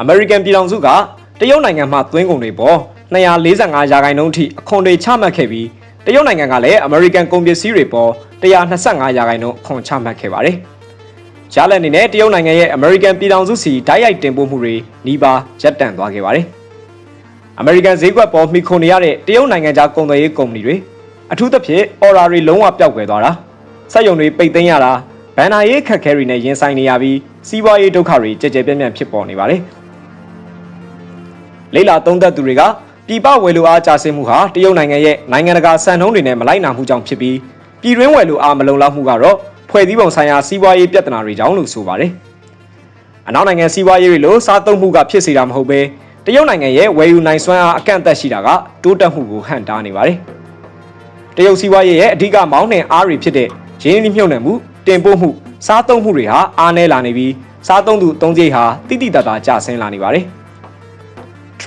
အမေရိကန်ပြည်ထောင်စုကတရုတ်နိုင်ငံမှသွင်းကုန်တွေပေါ်245ရာခိုင်နှုန်းထိအခွန်တွေချမှတ်ခဲ့ပြီးတရုတ်နိုင်ငံကလည်းအမေရိကန်ကုန်ပစ္စည်းတွေပေါ်125ရာခိုင်နှုန်းအခွန်ချမှတ်ခဲ့ပါတယ်။ကြားလက်အနေနဲ့တရုတ်နိုင်ငံရဲ့အမေရိကန်ပြည်ထောင်စုစီဓာတ်ရိုက်တင်ပို့မှုတွေနှီးပါရပ်တန့်သွားခဲ့ပါတယ်။အမေရိကန်ဈေးကွက်ပေါ်မှီခိုနေရတဲ့တရုတ်နိုင်ငံသားကုန်သွယ်ရေးကုမ္ပဏီတွေအထူးသဖြင့်အော်ရာတွေလုံးဝပျောက်ကွယ်သွားတာစက်ရုံတွေပိတ်သိမ်းရတာဘန်နာရေးခက်ခဲတွေနဲ့ရင်ဆိုင်နေရပြီးစီးပွားရေးဒုက္ခတွေကြဲကြဲပြန့်ပြန့်ဖြစ်ပေါ်နေပါတယ် လိလာသုံးသက်သူတွေကပြည်ပဝယ်လိုအားကျဆင်းမှုဟာတရုတ်နိုင်ငံရဲ့နိုင်ငံတကာစံနှုန်းတွေနဲ့မလိုက်နာမှုကြောင့်ဖြစ်ပြီးပြည်တွင်းဝယ်လိုအားမလုံလောက်မှုကတော့ဖွဲ့စည်းပုံဆိုင်ရာစီးပွားရေးပြဿနာတွေကြောင့်လို့ဆိုပါတယ်အနောက်နိုင်ငံစီးပွားရေးတွေလိုစားသုံးမှုကဖြစ်စေတာမဟုတ်ဘဲတရုတ်နိုင်ငံရဲ့ဝယ်ယူနိုင်စွမ်းအားအကန့်အသတ်ရှိတာကတိုးတက်မှုကိုဟန့်တားနေပါတယ်။တရုတ်စီးပွားရေးရဲ့အဓိကမောင်းနှင်အားတွေဖြစ်တဲ့ရင်းနှီးမြှုပ်နှံမှုတင်ပို့မှုစားသုံးမှုတွေဟာအားနည်းလာနေပြီးစားသုံးသူအသုံးစရိတ်ဟာတိတိတတ်တာကျဆင်းလာနေပါတယ်။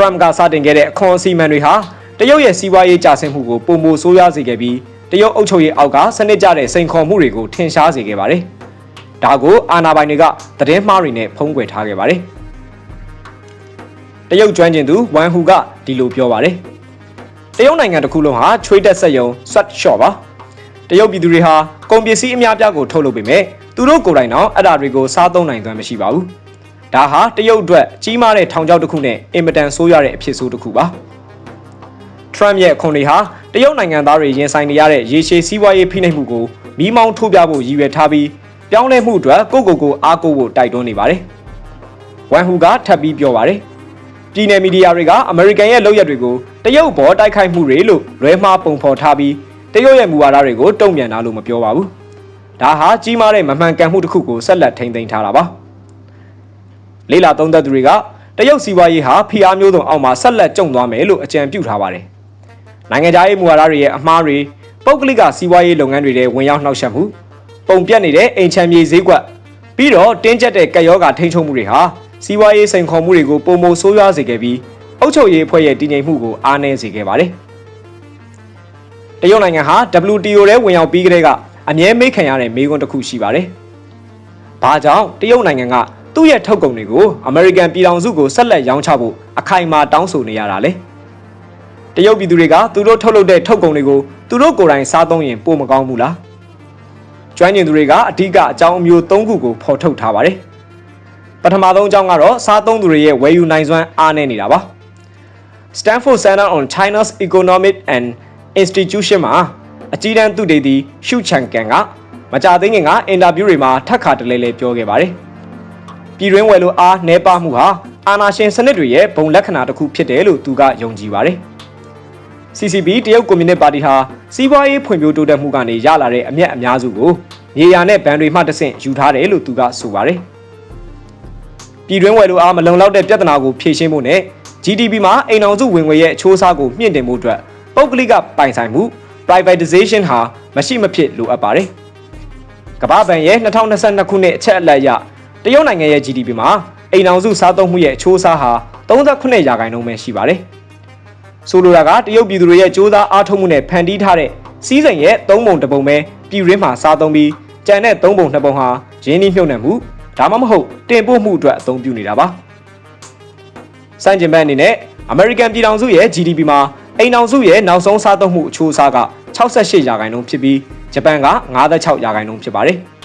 Trump ကစတင်ခဲ့တဲ့အခွန်အစီအမံတွေဟာတရုတ်ရဲ့စီးပွားရေးကျဆင်းမှုကိုပုံမိုဆိုးရွားစေခဲ့ပြီးတရုတ်အုပ်ချုပ်ရေးအောက်ကစနစ်ကျတဲ့စိန်ခေါ်မှုတွေကိုထင်ရှားစေခဲ့ပါတယ်။ဒါကိုအာဏာပိုင်တွေကသတင်းမှားတွေနဲ့ဖုံးကွယ်ထားခဲ့ပါတယ်။တရုတ်ကျွမ်းကျင်သူဝမ်ဟူကဒီလိုပြောပါတယ်။တရုတ်နိုင်ငံတစ်ခုလုံးဟာချွေးတက်ဆက်ယုံ sweatshop ပါ။တရုတ်ပြည်သူတွေဟာကုန်ပစ္စည်းအများပြားကိုထုတ်လုပ်ပေမဲ့သူတို့ကိုယ်တိုင်တော့အဲ့ဒါတွေကိုစားသုံးနိုင်သွမ်းမရှိပါဘူး။ ဒါဟာတရုတ်အတွက်ကြီးမားတဲ့ထောင်ချောက်တစ်ခုနဲ့အင်မတန်ဆိုးရတဲ့အဖြစ်ဆိုးတစ်ခုပါ။ Trump ရဲ့အခွန်တွေဟာတရုတ်နိုင်ငံသားတွေရင်ဆိုင်နေရတဲ့ရေရှည်စီးပွားရေးဖိနှိပ်မှုကိုမီးမောင်းထိုးပြဖို့ရည်ရွယ်ထားပြီးပြောင်းလဲမှုအတွက်ကိုယ့်ကိုယ်ကိုအားကိုးဖို့တိုက်တွန်းနေပါတယ်။ဝမ်ဟူကထပ်ပြီးပြောပါတယ်။ပြည်내မီဒီယာတွေကအမေရိကန်ရဲ့လုပ်ရက်တွေကိုတရုတ်ဘောတိုက်ခိုက်မှုတွေလို့လွဲမှားပုံဖော်ထားပြီးတရုတ်ရဲ့မူဝါဒတွေကိုတုံ့ပြန်တာလို့မပြောပါဘူး။ဒါဟာကြီးမားတဲ့မမှန်ကန်မှုတစ်ခုကိုဆက်လက်ထိန်းသိမ်းထားတာပါ။ လေးလာသုံးသက်သူတွေကတရုတ်စီးပွားရေးဟာဖိအားမျိုးစုံအောက်မှာဆက်လက်ကျုံသွားမယ်လို့အကြံပြုထားပါတယ်။နိုင်ငံခြားရေးမူဝါဒတွေရဲ့အမှားတွေပုဂ္ဂလိကစီးပွားရေးလုပ်ငန်းတွေထဲဝင်ရောက်နှောက်ယှက်မှုပုံပြတ်နေတဲ့အိမ်ချမ်းမြေဈေးကွက်ပြီးတော့တင်းကျပ်တဲ့ကက်ယောဂါထိန်းချုပ်မှုတွေဟာစီးပွားရေးစိန်ခေါ်မှုတွေကိုပုံမဆိုးရွားစေခဲ့ပြီးအုပ်ချုပ်ရေးအဖွဲ့ရဲ့တည်ငြိမ်မှုကိုအားနည်းစေခဲ့ပါတယ်။တရုတ်နိုင်ငံဟာ WTO ထဲဝင်ရောက်ပြီးကတည်းကအမြဲမိတ်ခံရတဲ့မေးခွန်းတစ်ခုရှိပါတယ်။ဘာကြောင့်တရုတ်နိုင်ငံက သူ့ရဲ့ထုတ်ကုန်တွေကိုအမေရိကန်ပြည်ထောင်စုကိုဆက်လက်ရောင်းချဖို့အခိုင်အမာတောင်းဆိုနေရတာလဲ။တရုတ်ပြည်သူတွေကသူတို့ထုတ်လုပ်တဲ့ထုတ်ကုန်တွေကိုသူတို့ကိုယ်တိုင်စားသုံးရင်ပိုမကောင်းဘူးလား။ကျွမ်းကျင်သူတွေကအဓိကအကြောင်းအမျိုး၃ခုကိုဖော်ထုတ်ထားပါတယ်။ပထမဆုံးအကြောင်းကတော့စားသုံးသူတွေရဲ့ဝယ်ယူနိုင်စွမ်းအားနည်းနေတာပါ။ Stanford Center on China's Economic and Institution မှာအကြီးတန်းသူတေသီရှုချန်ကန်ကမကြသေးခင်ကအင်တာဗျူးတွေမှာထပ်ခါတလဲလဲပြောခဲ့ပါတယ်။ ပြည်တွင်းဝယ်လိုအားနှဲပါမှုဟာအာဏာရှင်စနစ်တွေရဲ့ဘုံလက္ခဏာတစ်ခုဖြစ်တယ်လို့သူကယုံကြည်ပါတယ်။ CCP တရုတ်ကွန်မြူနစ်ပါတီဟာစီးပွားရေးဖွံ့ဖြိုးတိုးတက်မှုကနေရလာတဲ့အမျက်အများစုကိုမြေယာနဲ့ဗန်တွေမှတဆင့်ယူထားတယ်လို့သူကဆိုပါတယ်။ပြည်တွင်းဝယ်လိုအားမလုံလောက်တဲ့ပြဿနာကိုဖြေရှင်းဖို့နဲ့ GDP မှာအိမ်အောင်စုဝင်ငွေရဲ့အချိုးအစားကိုမြင့်တင်မှုအတွက်ပုဂ္ဂလိကပိုင်ဆိုင်မှု privatization ဟာမရှိမဖြစ်လိုအပ်ပါတယ်။ကမ္ဘာ့ဘဏ်ရဲ့2022ခုနှစ်အချက်အလက်အရ တရုတ်နိုင်ငံရဲ့ GDP မှာအိမ်အောင်စုစားသုံးမှုရဲ့အချိုးအစားဟာ38ရာခိုင်နှုန်းပဲရှိပါတယ်။ဆိုလိုတာကတရုတ်ပြည်သူတွေရဲ့စ조사အားထုတ်မှုနဲ့ဖန်တီးထားတဲ့စီးစိမ်ရဲ့၃ပုံတစ်ပုံပဲပြည်ရင်းမှာစားသုံးပြီးကြံတဲ့၃ပုံ၂ပုံဟာရင်းနှီးမြှုပ်နှံမှုဒါမှမဟုတ်တင်ပို့မှုအတွက်အသုံးပြုနေတာပါ။စံကျင်ဘက်အနေနဲ့အမေရိကန်ပြည်ထောင်စုရဲ့ GDP မှာအိမ်အောင်စုရဲ့နောက်ဆုံးစားသုံးမှုအချိုးအစားက68ရာခိုင်နှုန်းဖြစ်ပြီးဂျပန်က56ရာခိုင်နှုန်းဖြစ်ပါတယ်။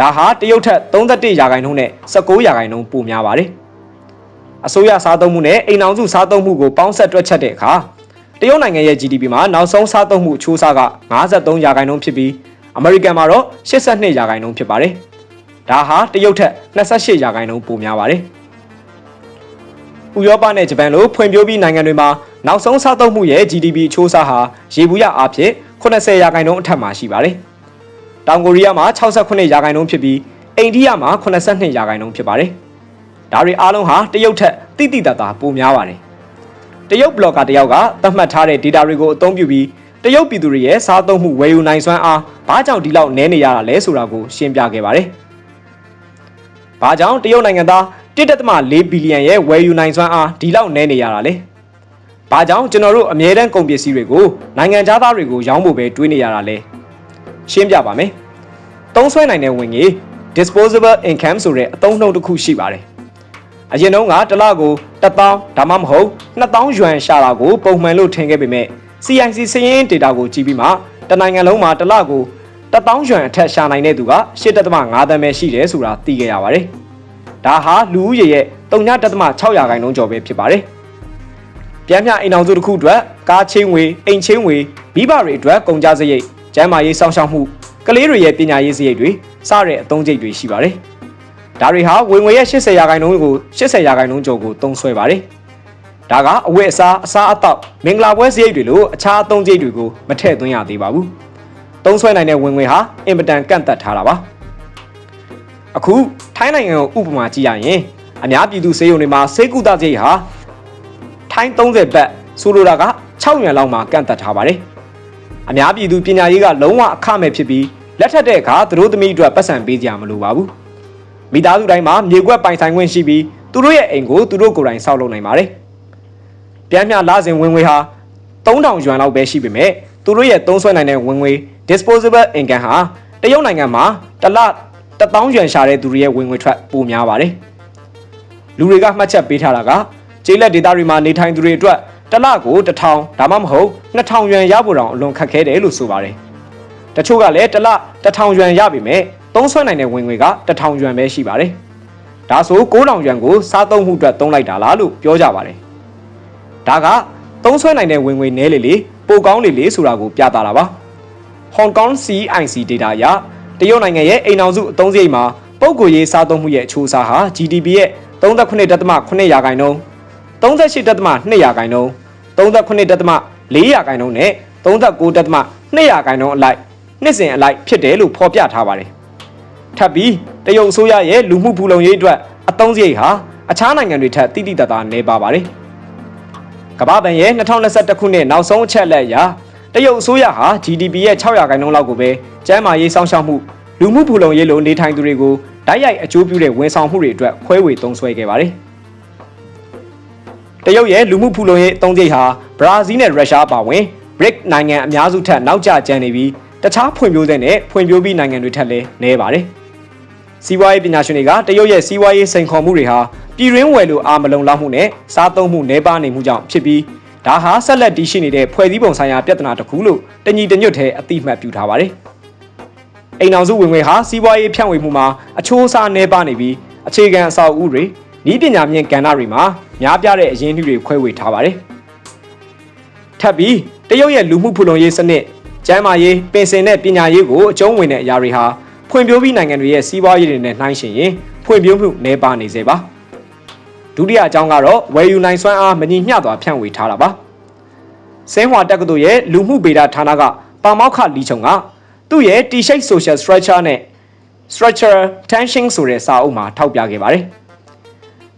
ဒါဟာတရုတ်ထက်31ရာခိုင်နှုန်းနဲ့19ရာခိုင်နှုန်းပိုများပါတယ်။အစိုးရစားသုံးမှုနဲ့အိမ်အောင်စုစားသုံးမှုကိုပေါင်းဆက်တွက်ချက်တဲ့အခါတရုတ်နိုင်ငံရဲ့ GDP မှာနောက်ဆုံးစားသုံးမှုအချိုးအစားက53ရာခိုင်နှုန်းဖြစ်ပြီးအမေရိကန်မှာတော့82ရာခိုင်နှုန်းဖြစ်ပါတယ်။ဒါဟာတရုတ်ထက်28ရာခိုင်နှုန်းပိုများပါတယ်။ဥရောပနဲ့ဂျပန်လိုဖွံ့ဖြိုးပြီးနိုင်ငံတွေမှာနောက်ဆုံးစားသုံးမှုရဲ့ GDP အချိုးအစားဟာရေဘူးရအားဖြင့်80ရာခိုင်နှုန်းအထက်မှာရှိပါတယ်။ တောင်ကိုရီးယားမှာ68ရာခိုင်နှုန်းဖြစ်ပြီးအိန္ဒိယမှာ82ရာခိုင်နှုန်းဖြစ်ပါတယ်။ဒါတွေအားလုံးဟာတရုတ်ထက်တိတိတတ်တာပိုများပါတယ်။တရုတ်ဘလော့ဂါတယောက်ကသတ်မှတ်ထားတဲ့ data တွေကိုအသုံးပြုပြီးတရုတ်ပြည်သူတွေရဲ့စားသုံးမှုဝယ်ယူနိုင်စွမ်းအားဘာကြောင့်ဒီလောက်နည်းနေရတာလဲဆိုတာကိုရှင်းပြခဲ့ပါတယ်။ဘာကြောင့်တရုတ်နိုင်ငံသား1.4ဘီလီယံရဲ့ဝယ်ယူနိုင်စွမ်းအားဒီလောက်နည်းနေရတာလဲ။ဘာကြောင့်ကျွန်တော်တို့အမြဲတမ်းကုန်ပစ္စည်းတွေကိုနိုင်ငံသားတွေကိုရောင်းဖို့ပဲတွေးနေရတာလဲ။ ရှင်းပြပါမယ်။သုံးဆွဲနိုင်တဲ့ဝင်ငွေ disposable income ဆိုတဲ့အသုံးနှုန်းတစ်ခုရှိပါတယ်။အရင်တုန်းကတစ်လကို1000ဒါမှမဟုတ်2000ယွမ်ရှာတာကိုပုံမှန်လို့ထင်ခဲ့ပေမဲ့ CIC စရင်းဒေတာကိုကြည့်ပြီးမှတနိုင်ငံလုံးမှာတစ်လကို1000ယွမ်အထက်ရှာနိုင်တဲ့သူက8.5သန်းပဲရှိတယ်ဆိုတာသိခဲ့ရပါတယ်။ဒါဟာလူဦးရေရဲ့3.6ရာခိုင်နှုန်းကျော်ပဲဖြစ်ပါတယ်။ပြန်ပြအိမ်အောင်စုတစ်ခုအတွက်ကားချင်းဝေအိမ်ချင်းဝေမိဘတွေအတွက်ကုန်ကြစရိတ် ကျန်းမာရေးစောင့်ရှောက်မှုကလေးတွေရဲ့ပညာရေးစရိတ်တွေစတဲ့အသုံးစရိတ်တွေရှိပါတယ်။ဒါတွေဟာဝင်ငွေရဲ့80ရာခိုင်နှုန်းကို80ရာခိုင်နှုန်းကျော်ကိုသုံးစွဲပါတယ်။ဒါကအဝတ်အစားအစားအသောက်မင်္ဂလာပွဲစရိတ်တွေလိုအခြားအသုံးစရိတ်တွေကိုမထည့်သွင်းရသေးပါဘူး။သုံးစွဲနိုင်တဲ့ဝင်ငွေဟာအင်မတန်ကန့်သက်ထားတာပါ။အခုထိုင်းနိုင်ငံကိုဥပမာကြည့်ရရင်အများပြည်သူစေယုံတွေမှာစေကုသစရိတ်ဟာထိုင်း30ဘတ်ဆိုလိုတာက6ရန်လောက်မှကန့်သက်ထားပါတယ်။ အများပြည်သူပညာရေးကလုံးဝအခမဲ့ဖြစ်ပြီးလက်ထက်တဲ့အခါသူတို့သမီးအတွက်ပတ်စံပေးကြမလို့ပါဘူး။မိသားစုတိုင်းမှာမြေကွက်ပိုင်ဆိုင်ခွင့်ရှိပြီးသူတို့ရဲ့အိမ်ကိုသူတို့ကိုယ်တိုင်ဆောက်လုပ်နိုင်ပါတယ်။ပြန်မြလာစဉ်ဝင်ငွေဟာ3000ယွမ်လောက်ပဲရှိပေမဲ့သူတို့ရဲ့သုံးစွဲနိုင်တဲ့ဝင်ငွေ disposable income ဟာတရုတ်နိုင်ငံမှာတစ်လ1000ယွမ်ရှာတဲ့သူတွေရဲ့ဝင်ငွေထွက်ပိုများပါတယ်။လူတွေကမှတ်ချက်ပေးထားတာကကျေးလက်ဒေသတွေမှာနေထိုင်သူတွေအတွက် တစ်လကို1000ဒါမှမဟုတ်2000ယွမ်ရဖို့တောင်အလွန်ခက်ခဲတယ်လို့ဆိုပါတယ်။တချို့ကလည်းတစ်လ1000ယွမ်ရပေမဲ့သုံးစွဲနိုင်တဲ့ဝင်ငွေက1000ယွမ်ပဲရှိပါတယ်။ဒါဆို9000ယွမ်ကိုစားသုံးမှုအတွက်သုံးလိုက်တာလားလို့ပြောကြပါတယ်။ဒါကသုံးစွဲနိုင်တဲ့ဝင်ငွေနည်းလေလေပိုကောင်းလေလေဆိုတာကိုပြသတာပါ။ Hong Kong CIC data အရတရုတ်နိုင်ငံရဲ့အိမ်အောင်စုအသုံးစရိတ်မှာပုဂ္ဂိုလ်ရေးစားသုံးမှုရဲ့အချိုးအစားဟာ GDP ရဲ့39.8ရာခိုင်နှုန်း 38.2ရာခိုင်နှုန်း39.4ရာခိုင်နှုန်းနဲ့39.2ရာခိုင်နှုန်းအလိုက်နှစ်စဉ်အလိုက်ဖြစ်တယ်လို့ဖော်ပြထားပါတယ်။ထပ်ပြီးတရုတ်အစိုးရရဲ့လူမှုဖူလုံရေးအတွက်အသုံးစရိတ်ဟာအခြားနိုင်ငံတွေထက်တိတိတတ်တာနည်းပါပါတယ်။ကမ္ဘာ့ဘဏ်ရဲ့2021ခုနှစ်နောက်ဆုံးအချက်အလက်အရတရုတ်အစိုးရဟာ GDP ရဲ့6ရာခိုင်နှုန်းလောက်ကိုပဲကျန်းမာရေးစောင့်ရှောက်မှုလူမှုဖူလုံရေးလိုနေထိုင်သူတွေကိုဓာတ်ရိုက်အကျိုးပြုတဲ့ဝန်ဆောင်မှုတွေအတွက်ခွဲဝေသုံးစွဲခဲ့ပါတယ်။ တရုတ်ရဲ့လူမှုဖူလုံရေးအသုံးစရိတ်ဟာဘရာဇီးနဲ့ရုရှားပါဝင် BRIC နိုင်ငံအများစုထက်နောက်ကျကျန်နေပြီးတခြားဖွံ့ဖြိုးတဲ့နဲ့ဖွံ့ဖြိုးပြီးနိုင်ငံတွေထက်လည်းနည်းပါတယ်။စီးပွားရေးပညာရှင်တွေကတရုတ်ရဲ့စီးပွားရေးစိန်ခေါ်မှုတွေဟာပြည်ရင်းဝယ်လိုအားမလုံလောက်မှုနဲ့စားသုံးမှုနှဲပါနေမှုကြောင့်ဖြစ်ပြီးဒါဟာဆက်လက်တည်ရှိနေတဲ့ဖွဲ့စည်းပုံဆိုင်ရာပြဿနာတစ်ခုလို့တညီတညွတ်ထဲအတိအမှတ်ပြုထားပါတယ်။အိမ်အောင်စုဝင်ငွေဟာစီးပွားရေးဖြန့်ဝေမှုမှာအချိုးအစားနှဲပါနေပြီးအခြေခံအဆောက်အဦတွေ ဤပညာမြင့်ကဏ္ဍတွေမှာများပြားတဲ့အရင်းအနှီးတွေခွဲဝေထားပါတယ်။ထပ်ပြီးတရုတ်ရဲ့လူမှုဖူလုံရေးစနစ်ကျန်းမာရေးပင်စင်နဲ့ပညာရေးကိုအကျုံးဝင်တဲ့အရာတွေဟာဖွံ့ဖြိုးပြီးနိုင်ငံတွေရဲ့စီးပွားရေးတွေနဲ့နှိုင်းယှဉ်ရင်ဖွံ့ဖြိုးမှုနည်းပါးနေစေပါဒုတိယအကြောင်းကတော့ဝယ်ယူနိုင်စွမ်းအားမညီမျှစွာဖြန့်ဝေထားတာပါစင်းဟွာတက္ကသိုလ်ရဲ့လူမှုဗေဒဌာနကပါမောက်ခလီချုံကသူ့ရဲ့ T-shape social structure နဲ့ structural tension ဆိုတဲ့စာအုပ်မှာထောက်ပြခဲ့ပါတယ်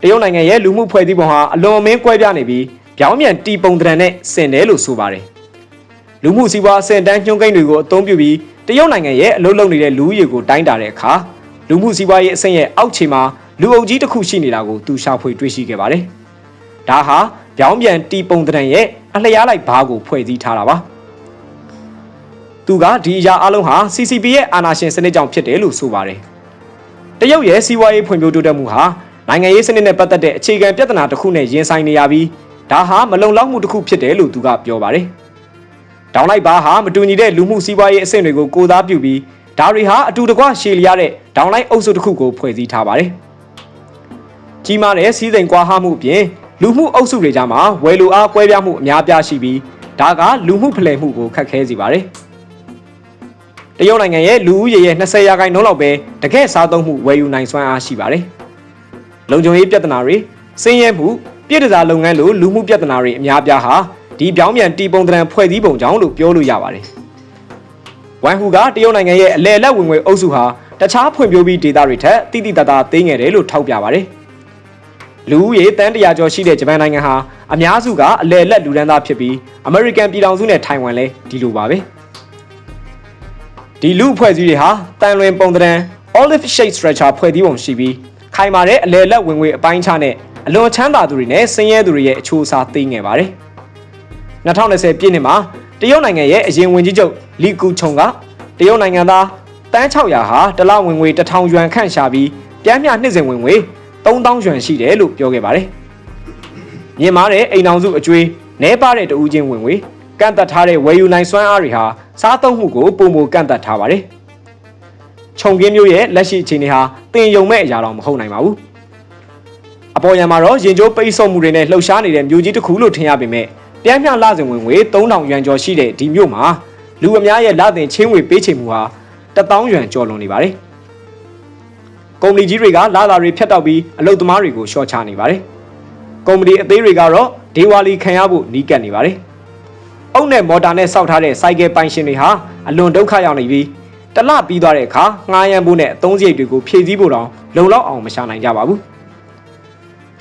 တရုတ်နိုင်ငံရဲ့လူမှုဖွဲ့စည်းပုံဟာအလွန်အမင်းကွဲပြားနေပြီးပြောင်းပြန်တီပုံတရံနဲ့ဆင်တယ်လို့ဆိုပါတယ်လူမှုစီးပွားအဆင့်တန်းညှိုးကိန်းတွေကိုအသုံးပြုပြီးတရုတ်နိုင်ငံရဲ့အလုပ်လုပ်နေတဲ့လူဦးရေကိုတိုင်းတာတဲ့အခါလူမှုစီးပွားရေးအဆင့်ရဲ့အောက်ခြေမှာလူအုပ်ကြီးတစ်ခုရှိနေတာကိုသူရှာဖွေတွေ့ရှိခဲ့ပါတယ်။ဒါဟာပြောင်းပြန်တီပုံတရံရဲ့အလျားလိုက်ဘားကိုဖွဲ့စည်းထားတာပါ။သူကဒီအရာအလုံးဟာ CCP ရဲ့အာဏာရှင်စနစ်ကြောင့်ဖြစ်တယ်လို့ဆိုပါတယ်။တရုတ်ရဲ့စီးပွားရေးဖွံ့ဖြိုးတိုးတက်မှုဟာ နိုင်ငံရေးစနစ်နဲ့ပတ်သက်တဲ့အခြေခံပြဿနာတစ်ခုနဲ့ရင်ဆိုင်နေရပြီးဒါဟာမလုံလောက်မှုတစ်ခုဖြစ်တယ်လို့သူကပြောပါတယ်။ဒေါင်းလိုက်ဘာဟာမတူညီတဲ့လူမှုစီးပွားရေးအဆင့်တွေကိုကိုစားပြုပြီးဒါတွေဟာအတူတကွရှည်လျားတဲ့ဒေါင်းလိုက်အုပ်စုတစ်ခုကိုဖွဲ့စည်းထားပါတယ်။ကြီးမားတဲ့စီးစိမ်ကွာဟမှုအပြင်လူမှုအုပ်စုတွေကြားမှာဝယ်လူအားကွဲပြားမှုအများပြားရှိပြီးဒါကလူမှုဖလှယ်မှုကိုခက်ခဲစေပါတယ်။တရုတ်နိုင်ငံရဲ့လူဦးရေရဲ့20ရာခိုင်နှုန်းလောက်ပဲတကယ်စားသုံးမှုဝယ်ယူနိုင်စွမ်းအားရှိပါတယ်။ လုံခြုံရေးပြဿနာတွေစင်းရဲမှုပြည်ထစားလုပ်ငန်းလိုလူမှုပြဿနာတွေအများပြားဟာဒီပြောင်းပြန်တီပုံတရံဖွဲ့စည်းပုံကြောင့်လို့ပြောလို့ရပါတယ်။ဝမ်ဟူကတရုတ်နိုင်ငံရဲ့အလဲလက်ဝင်ငွေအုပ်စုဟာတခြားဖွံ့ဖြိုးပြီးဒေသတွေထက်တိတိတသားသေးငယ်တယ်လို့ထောက်ပြပါတယ်။လူဦးရေတန်းတရာကျော်ရှိတဲ့ဂျပန်နိုင်ငံဟာအများစုကအလဲလက်လူဒန်းသားဖြစ်ပြီးအမေရိကန်ပြည်ထောင်စုနဲ့ထိုင်ဝမ်လည်းဒီလိုပါပဲ။ဒီလူအဖွဲ့အစည်းတွေဟာတန်လွင်ပုံတရံ olive shade structure ဖွဲ့စည်းပုံရှိပြီး ခိုင်မာတဲ့အလဲလက်ဝင်ငွေအပိုင်းခြားနဲ့အလွန်ချမ်းသာသူတွေနဲ့ဆင်းရဲသူတွေရဲ့အချိုးအစားသိငယ်ပါတယ်။2020ပြည့်နှစ်မှာတရုတ်နိုင်ငံရဲ့အရင်ဝန်ကြီးချုပ်လီကူချုံကတရုတ်နိုင်ငံသားတန်း600ဟာတလဝင်ငွေ1000ယွမ်ခန့်ရှာပြီးပြန်မြနှစ်စဉ်ဝင်ငွေ3000ရွှန်ရှိတယ်လို့ပြောခဲ့ပါတယ်မြင်မာတဲ့အိမ်အောင်စုအကျွေးနဲပါတဲ့တဦးချင်းဝင်ငွေကန့်သက်ထားတဲ့ဝယ်ယူနိုင်စွမ်းအားတွေဟာစားသုံးမှုကိုပုံမကန့်သက်ထားပါတယ် ခြုံကင်းမျိုးရဲ့လက်ရှိအခြေအနေဟာတင်ယုံမဲ့အရာတော့မဟုတ်နိုင်ပါဘူးအပေါ်ယံမှာတော့ရင်ကျိုးပိတ်ဆို့မှုတွေနဲ့လှုပ်ရှားနေတဲ့မြို့ကြီးတစ်ခုလို့ထင်ရပေမဲ့ပြန်ပြန်လာစဉ်ဝင်ငွေ3000ရွမ်ကျော်ရှိတဲ့ဒီမြို့မှာလူအများရဲ့လာတင်ချင်းငွေပေးချေမှုဟာ1000ရွမ်ကျော်လွန်နေပါတယ်ကုမ္ပဏီကြီးတွေကလာလာတွေဖြတ်တောက်ပြီးအလုပ်သမားတွေကိုရှော့ချနေပါတယ်ကုမ္ပဏီအသေးတွေကတော့ဒေဝါလီခံရဖို့နီးကပ်နေပါတယ်အုပ်နဲ့မော်တာနဲ့စောက်ထားတဲ့စိုက်ကယ်ပိုင်ရှင်တွေဟာအလွန်ဒုက္ခရောက်နေပြီး တလပြီးသွားတဲ့အခါငှားရမ်းဖို့နဲ့အသုံးစရိတ်တွေကိုဖြည့်ဆည်းဖို့တောင်လုံလောက်အောင်မရှာနိုင်ကြပါဘူး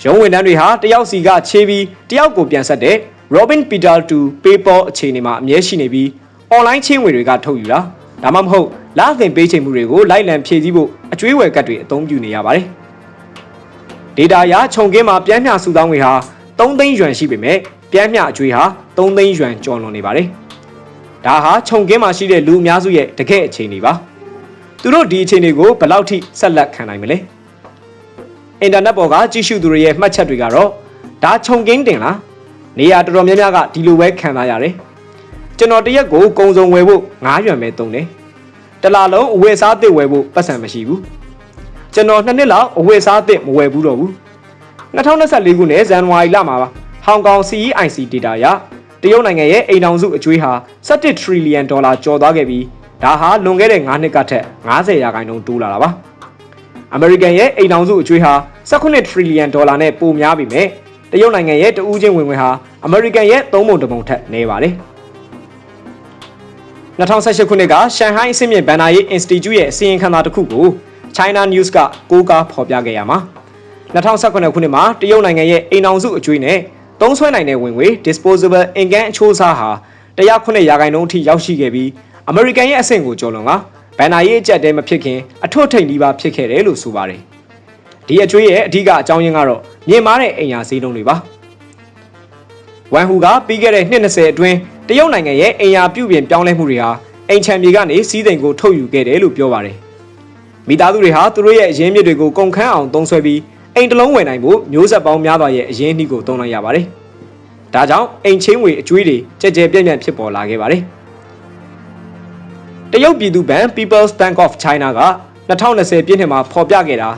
ရုံးဝန်ထမ်းတွေဟာတယောက်စီကခြေပြီးတယောက်ကိုပြန်ဆက်တဲ့ Robin Peter to PayPal အခြေအနေမှာအမြဲရှိနေပြီး online ချင်းငွေတွေကထုတ်ယူတာဒါမှမဟုတ်လစဉ်ပေးချိန်မှုတွေကိုလိုက်လံဖြည့်ဆည်းဖို့အကျွေးဝယ်ကတ်တွေအသုံးပြုနေရပါတယ်။ data ရခြုံကင်းမှာပြန်မျှစုတောင်းငွေဟာ3သိန်းယွမ်ရှိပေမဲ့ပြန်မျှအကျွေးဟာ3သိန်းယွမ်ကျော်လွန်နေပါတယ်။ ဒါဟာခြုံကင်းမှာရှိတဲ့လူအများစုရဲ့တကယ့်အခြေအနေပါ။သူတို့ဒီအခြေအနေကိုဘယ်လောက်ထိဆက်လက်ခံနိုင်မလဲ။အင်တာနက်ပေါ်ကကြည့်ရှုသူတွေရဲ့မှတ်ချက်တွေကတော့ဒါခြုံကင်းတင်လား။နေရာတော်တော်များများကဒီလိုပဲခံစားရတယ်။ကျွန်တော်တရက်ကိုကုံစုံဝယ်ဖို့9ယွမ်ပဲသုံးတယ်။တလားလုံးအဝယ်စားအသစ်ဝယ်ဖို့ပတ်စံမရှိဘူး။ကျွန်တော်နှစ်နှစ်လောက်အဝယ်စားအသစ်မဝယ်ဘူးတော့ဘူး။2024ခုနှစ်ဇန်နဝါရီလမှာပါဟောင်ကောင် CEIC data ရ တရုတ်နိုင်ငံရဲ့အိမ်ထောင်စုအကျွေးဟာ17 trillion ဒေါ်လာကျော်သွားခဲ့ပြီးဒါဟာလွန်ခဲ့တဲ့9နှစ်ကထက်90ရာခိုင်နှုန်းတိုးလာတာပါ။ American ရဲ့အိမ်ထောင်စုအကျွေးဟာ18 trillion ဒေါ်လာနဲ့ပိုများပြီမဲ့တရုတ်နိုင်ငံရဲ့တဦးချင်းဝင်ငွေဟာ American ရဲ့3ပုံတစ်ပုံထက်နည်းပါတယ်။2018ခုနှစ်ကရှန်ဟိုင်းအဆင့်မြင့်ဘဏ္ဍာရေး Institute ရဲ့အစီရင်ခံစာတစ်ခုကို China News ကကိုးကားဖော်ပြခဲ့ရမှာ2019ခုနှစ်မှာတရုတ်နိုင်ငံရဲ့အိမ်အောင်စုအကျွေးနဲ့ သုံးဆွဲနိုင်တဲ့ဝင်ငွေ disposable income အချိုးအစားဟာ109ရာခိုင်နှုန်းအထိရောက်ရှိခဲ့ပြီး American ရဲ့အဆင့်ကိုကျော်လွန်ကဘဏ္ဍာရေးအကျပ်တဲမဖြစ်ခင်အထွတ်ထိပ်ဒီပါဖြစ်ခဲ့တယ်လို့ဆိုပါတယ်ဒီအကျွေးရဲ့အဓိကအကြောင်းရင်းကတော့မြင့်မားတဲ့အိမ်ယာဈေးနှုန်းတွေပါဝမ်ဟူကပြီးခဲ့တဲ့နှစ်20အတွင်းတရုတ်နိုင်ငံရဲ့အိမ်ယာပြုပြင်ပြောင်းလဲမှုတွေဟာအိမ်ချမ်းမြေကနေစီးစိမ်ကိုထုတ်ယူခဲ့တယ်လို့ပြောပါတယ်မိသားစုတွေဟာသူတို့ရဲ့အရင်းမြစ်တွေကိုကုန်ခန်းအောင်သုံးဆွဲပြီး အိမ်တလုံးဝယ်နိုင်ဖို့မျိုးဆက်ပေါင်းများစွာရဲ့အရင်းနှီးကိုသုံးလိုက်ရပါတယ်။ဒါကြောင့်အိမ်ချင်းငွေအကျွေးတွေကြဲကြဲပြန့်ပြန့်ဖြစ်ပေါ်လာခဲ့ပါတယ်။တရုတ်ပြည်သူ့ဘဏ် People's Bank of China က2020ပြည့်နှစ်မှာဖော်ပြခဲ့တာ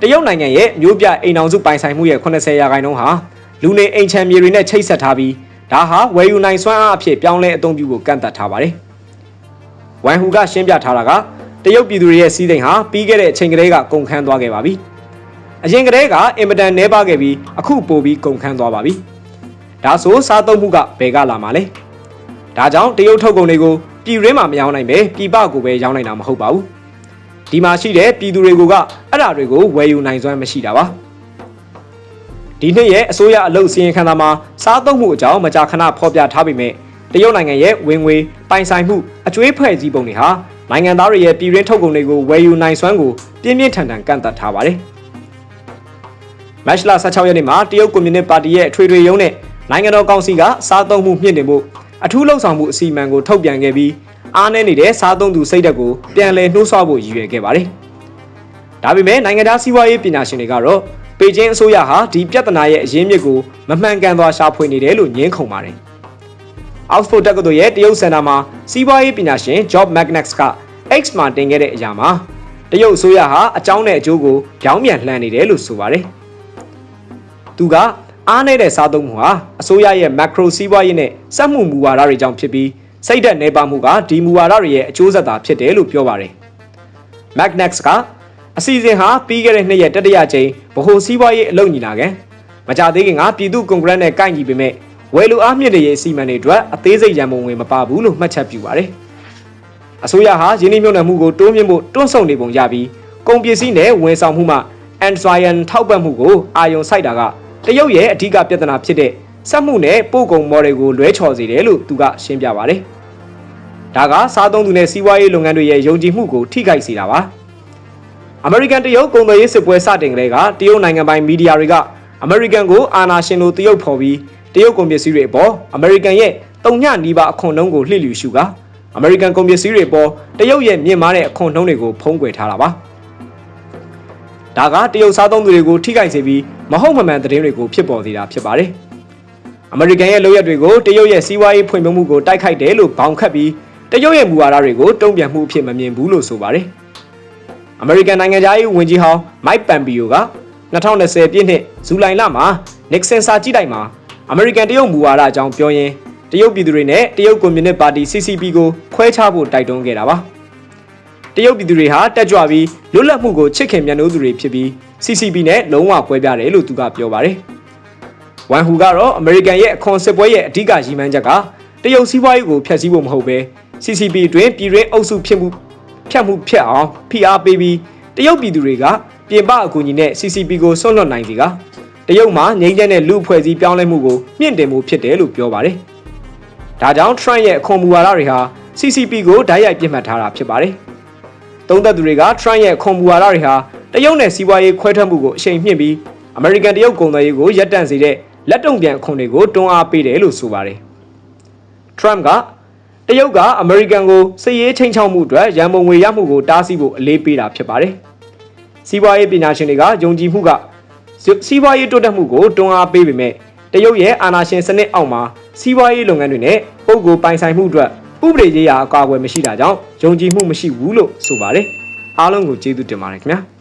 တရုတ်နိုင်ငံရဲ့မျိုးပြအိမ်အောင်စုပိုင်ဆိုင်မှုရဲ့80ရာခိုင်နှုန်းဟာလူနေအိမ်ချမ်းမြေတွေနဲ့ချိတ်ဆက်ထားပြီးဒါဟာဝယ်ယူနိုင်စွမ်းအားအဖြစ်ပြောင်းလဲအသုံးပြုဖို့ကန့်သတ်ထားပါတယ်။ဝမ်ဟူကရှင်းပြထားတာကတရုတ်ပြည်သူတွေရဲ့စီးစိမ်ဟာပြီးခဲ့တဲ့အချိန်ကလေးကကုန်ခန်းသွားခဲ့ပါပြီ။ အရင်ကတည်းကအင်မတန်နှဲပါခဲ့ပြီးအခုပိုပြီးကုန်ခန်းသွားပါပြီ။ဒါဆိုစားသုံးမှုကဘယ်ကလာမှာလဲ။ဒါကြောင့်တရုတ်ထုတ်ကုန်တွေကိုပြည်ရင်းမှာမရောင်းနိုင်ပဲပြည်ပကိုပဲရောင်းနိုင်တာမဟုတ်ပါဘူး။ဒီမှာရှိတဲ့ပြည်သူတွေကအဲ့ဓာတွေကိုဝယ်ယူနိုင်စွမ်းမရှိတာပါ။ဒီနှစ်ရဲ့အစိုးရအလုပ်စီရင်ခံတာမှာစားသုံးမှုအကြောင်းမကြာခဏဖော်ပြထားပေမဲ့တရုတ်နိုင်ငံရဲ့ဝင်ငွေပိုင်ဆိုင်မှုအကျွေးဖွဲ့စည်းပုံတွေဟာနိုင်ငံသားတွေရဲ့ပြည်ရင်းထုတ်ကုန်တွေကိုဝယ်ယူနိုင်စွမ်းကိုပြင်းပြင်းထန်ထန်ကန့်သတ်ထားပါတယ်။ မတ်လ16ရက်နေ့မှာတရုတ်ကွန်မြူနစ်ပါတီရဲ့အထွေထွေရုံးနဲ့နိုင်ငံတော်ကောင်စီကစားသုံးမှုမြင့်တင်ဖို့အထူးလှုံ့ဆော်မှုအစီအမံကိုထုတ်ပြန်ခဲ့ပြီးအားနည်းနေတဲ့စားသုံးသူစိတ်ဓာတ်ကိုပြန်လည်နှိုးဆွဖို့ရည်ရွယ်ခဲ့ပါတယ်။ဒါပေမဲ့နိုင်ငံသားစီးပွားရေးပညာရှင်တွေကတော့ပေကျင်းအစိုးရဟာဒီပြဿနာရဲ့အရင်းမြစ်ကိုမမှန်ကန်စွာရှာဖွေနေတယ်လို့ညင်းခုန်ပါတယ်။ Oxford တက္ကသိုလ်ရဲ့တရုတ်စင်တာမှာစီးပွားရေးပညာရှင် Job Magnax က X မှာတင်ခဲ့တဲ့အရာမှာတရုတ်အစိုးရဟာအကြောင်းနဲ့အကျိုးကိုကြောင်းပြန်လှန်နေတယ်လို့ဆိုပါတယ်။ သူကအားနည်းတဲ့စားသုံးမှုဟာအစိုးရရဲ့ macro စီးပွားရေးနဲ့စက်မှုမူဝါဒတွေကြောင့်ဖြစ်ပြီးစိတ်ဓာတ်နေပါမှုကဒီမူဝါဒတွေရဲ့အကျိုးဆက်သာဖြစ်တယ်လို့ပြောပါတယ်။ Magnax ကအစီအစဉ်ဟာပြီးခဲ့တဲ့နှစ်ရက်တတိယကြိမ်ဗဟိုစီးပွားရေးအလုပ်ညီလာခံမကြသေးခင်ကပြည်သူ့ကွန်ဂရက်နဲ့ကိုက်ညီပေမဲ့ဝယ်လူအားမြင့်တဲ့ရေးအစီအမံတွေအတွက်အသေးစိတ်ရန်ပုံငွေမပါဘူးလို့မှတ်ချက်ပြုပါတယ်။အစိုးရဟာယင်းနှိမ့်မြုံနယ်မှုကိုတိုးမြင့်ဖို့တွန်းဆုံနေပုံရပြီးကုန်ပစ္စည်းနဲ့ဝန်ဆောင်မှုမှ Android ထောက်ပံ့မှုကိုအာယုံစိုက်တာက တရုတ်ရဲ့အဓိကပြဿနာဖြစ်တဲ့စက်မှုနဲ့ပို့ကုန်မော်ဒယ်ကိုလွဲချော်စေတယ်လို့သူကရှင်းပြပါတယ်။ဒါကစားသုံးသူနဲ့စီးပွားရေးလုပ်ငန်းတွေရဲ့ယုံကြည်မှုကိုထိခိုက်စေတာပါ။ American တရုတ်ကုန်သွယ်ရေးစစ်ပွဲစတင်ကလေးကတရုတ်နိုင်ငံပိုင်မီဒီယာတွေကအမေရိကန်ကိုအာဏာရှင်လိုတရုတ်ဖော်ပြီးတရုတ်ကုန်ပစ္စည်းတွေအပေါ်အမေရိကန်ရဲ့တုံညနီးပါအခွန်နှုန်းကိုလှစ်လျူရှုကအမေရိကန်ကုန်ပစ္စည်းတွေအပေါ်တရုတ်ရဲ့မြင့်မားတဲ့အခွန်နှုန်းတွေကိုဖုံးကွယ်ထားတာပါ ဒါကတရုတ်စားသုံးသူတွေကိုထိခိုက်စေပြီးမဟုတ်မမှန်သတင်းတွေကိုဖြစ်ပေါ်စေတာဖြစ်ပါတယ်။အမေရိကန်ရဲ့လုပ်ရက်တွေကိုတရုတ်ရဲ့စီးပွားရေးဖွံ့ဖြိုးမှုကိုတိုက်ခိုက်တယ်လို့ဘောင်ခတ်ပြီးတရုတ်ရဲ့မူဝါဒတွေကိုတုံ့ပြန်မှုအဖြစ်မမြင်ဘူးလို့ဆိုပါတယ်။အမေရိကန်နိုင်ငံသားရေးဝန်ကြီးဟောင်းမိုက်ပန်ပီယိုက2020ပြည့်နှစ်ဇူလိုင်လမှာနစ်ဆင်စာကြည့်တိုက်မှာအမေရိကန်တရုတ်မူဝါဒအကြောင်းပြောရင်းတရုတ်ပြည်သူတွေနဲ့တရုတ်ကွန်မြူနစ်ပါတီ CCP ကိုခွဲခြားဖို့တိုက်တွန်းခဲ့တာပါ တရုတ်ပြည်သူတွေဟာတက်ကြွပြီးလွတ်လပ်မှုကိုချစ်ခင်မြတ်နိုးသူတွေဖြစ်ပြီး CCP နဲ့လုံးဝကွဲပြားတယ်လို့သူကပြောပါတယ်ဝမ်ဟူကတော့အမေရိကန်ရဲ့အခွန်စစ်ပွဲရဲ့အဓိကရည်မှန်းချက်ကတရုတ်စီးပွားရေးကိုဖျက်ဆီးဖို့မဟုတ်ဘဲ CCP အတွင်းပြည်တွင်းအုပ်စုဖြစ်မှုဖြတ်မှုဖြတ်အောင်ဖိအားပေးပြီးတရုတ်ပြည်သူတွေကပြင်ပအကူအညီနဲ့ CCP ကိုဆွန့်လွတ်နိုင်စီကတရုတ်မှာငြိမ်းချမ်းတဲ့လူအဖွဲ့အစည်းပြောင်းလဲမှုကိုမြင့်တင်မှုဖြစ်တယ်လို့ပြောပါတယ်။ဒါကြောင့် Trump ရဲ့အခွန်မူဝါဒတွေဟာ CCP ကိုဓာတ်ရိုက်ပြစ်မှတ်ထားတာဖြစ်ပါတယ်။ သုံးသက်သူတွေက Trump ရဲ့အခွန်မူဝါဒတွေဟာတရုတ်နဲ့စီးပွားရေးခွဲထွက်မှုကိုအရှိန်မြင့်ပြီး American တရုတ်ကုန်သွယ်ရေးကိုရပ်တန့်စေတဲ့လက်တုံ့ပြန်အခွန်တွေကိုတွန်းအားပေးတယ်လို့ဆိုပါတယ်။ Trump ကတရုတ်ကအမေရိကန်ကိုစစ်ရေးချိန်ချောက်မှုအတွက်ရန်ပုံငွေရမှုကိုတားဆီးဖို့အလေးပေးတာဖြစ်ပါတယ်။စီးပွားရေးပညာရှင်တွေကယုံကြည်မှုကစီးပွားရေးတိုးတက်မှုကိုတွန်းအားပေးပေမဲ့တရုတ်ရဲ့အာဏာရှင်စနစ်အောက်မှာစီးပွားရေးလုပ်ငန်းတွေနဲ့ပုဂ္ဂိုလ်ပိုင်ဆိုင်မှုအတွက် ဥပဒေရေးရာအကာအကွယ်မရှိတာကြောင့်ယုံကြည်မှုမရှိဘူးလို့ဆိုပါတယ်။အားလုံးကိုကျေးဇူးတင်ပါတယ်ခင်ဗျာ။